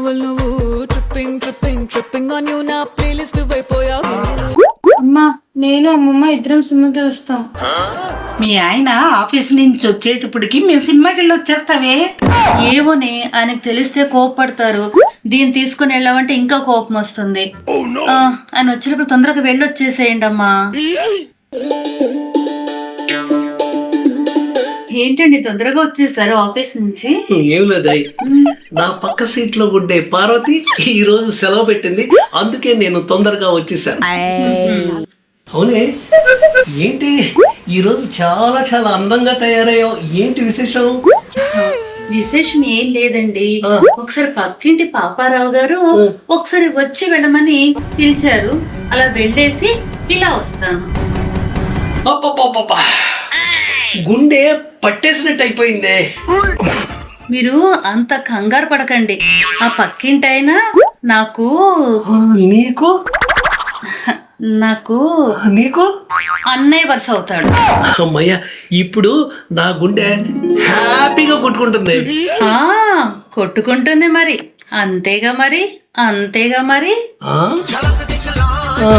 Symbol నువ్వు tripping tripping tripping on you నా playlist అయిపోయావు అమ్మా నేను అమ్మమ్మ ఇద్దరం సినిమాకి వస్తాం. మీ ఆయన ఆఫీస్ నుంచి వచ్చేటప్పటికి మేము సినిమాకి వెళ్ళి వచ్చేస్తావే? ఏవోనే ఆయనకు తెలిస్తే కోపపడతారు. దీన్ని తీసుకుని వెళ్ళామంటే ఇంకా కోపం వస్తుంది. ఆ, ఆయన వచ్చినప్పుడు తొందరగా వెళ్ళి వచ్చేసేయండి అమ్మా ఏంటండి తొందరగా వచ్చేసారు ఆఫీస్ నుంచి? ఏం లేదయ్ నా పక్క సీట్లో గుడ్డే పార్వతి ఈ రోజు సెలవు పెట్టింది. అందుకే నేను తొందరగా వచ్చేసాను. అవునే. ఏంటి? ఈ రోజు చాలా చాలా అందంగా తయారయ్యావు. ఏంటి విశేషం విశేషం ఏం లేదండి. ఒకసారి పక్కింటి పాపారావు గారు ఒకసారి వచ్చి వెళ్ళమని పిలిచారు. అలా వెళ్ళేసి ఇలా వస్తాను. గుండె పట్టేసినట్టు అయిపోయిందే మీరు అంత కంగారు పడకండి. ఆ పక్కింటైనా నాకు నీకు? నాకు నీకు? అన్నయ్య వరుస అవుతాడు. అమ్మయ్య ఇప్పుడు నా గుండె హ్యాపీగా కొట్టుకుంటుంది. ఆ కొట్టుకుంటుంది మరి. అంతేగా మరి అంతేగా మరి. ఆ? ఆ,